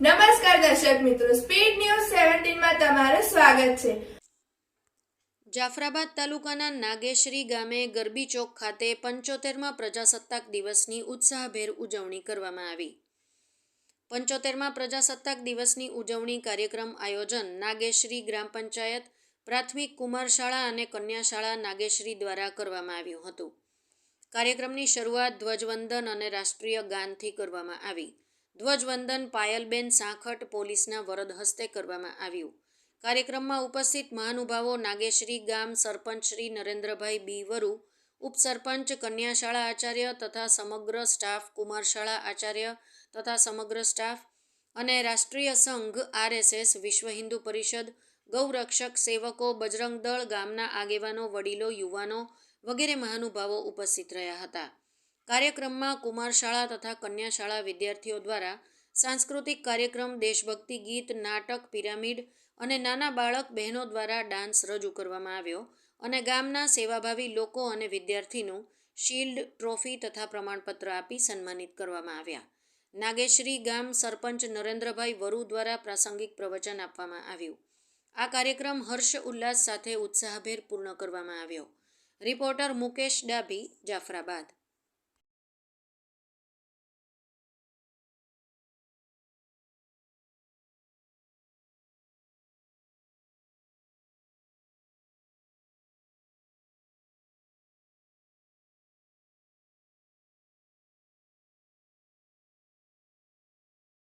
નમસ્કાર દર્શક મિત્રો સ્પીડ ન્યૂઝ સેવન્ટીનમાં તમારું સ્વાગત છે. જાફરાબાદ તાલુકાના નાગેશ્રી ગામે ગરબી ચોક ખાતે પંચોતેરમાં પ્રજાસત્તાક દિવસની ઉત્સાહભેર ઉજવણી કરવામાં આવી. પંચોતેરમાં પ્રજાસત્તાક દિવસની ઉજવણી કાર્યક્રમ આયોજન નાગેશ્રી ગ્રામ પંચાયત, પ્રાથમિક કુમાર શાળા અને કન્યા શાળા નાગેશ્રી દ્વારા કરવામાં આવ્યું હતું. કાર્યક્રમની શરૂઆત ધ્વજવંદન અને રાષ્ટ્રીય ગાનથી કરવામાં આવી. ધ્વજવંદન પાયલબેન સાંખટ પોલીસના વરદ હસ્તે કરવામાં આવ્યું. કાર્યક્રમમાં ઉપસ્થિત મહાનુભાવો નાગેશ્રી ગામ સરપંચ શ્રી નરેન્દ્રભાઈ બી. વરુ, ઉપસરપંચ કન્યાશાળા આચાર્ય તથા સમગ્ર સ્ટાફ, કુમારશાળા આચાર્ય તથા સમગ્ર સ્ટાફ અને રાષ્ટ્રીય સંઘ આરએસએસ, વિશ્વ હિન્દુ પરિષદ, ગૌરક્ષક સેવકો બજરંગ દળ ગામના આગેવાનો, વડીલો, યુવાનો વગેરે મહાનુભાવો ઉપસ્થિત રહ્યા હતા. કાર્યક્રમમાં કુમાર શાળા તથા કન્યા શાળા વિદ્યાર્થીઓ દ્વારા સાંસ્કૃતિક કાર્યક્રમ, દેશભક્તિ ગીત, નાટક, પિરામિડ અને નાના બાળક બહેનો દ્વારા ડાન્સ રજૂ કરવામાં આવ્યો અને ગામના સેવાભાવી લોકો અને વિદ્યાર્થીનું શિલ્ડ, ટ્રોફી તથા પ્રમાણપત્ર આપી સન્માનિત કરવામાં આવ્યા. નાગેશ્રી ગામ સરપંચ નરેન્દ્રભાઈ વરુ દ્વારા પ્રાસંગિક પ્રવચન આપવામાં આવ્યું. આ કાર્યક્રમ હર્ષ ઉલ્લાસ સાથે ઉત્સાહભેર પૂર્ણ કરવામાં આવ્યો. રિપોર્ટર મુકેશ ડાભી, જાફરાબાદ.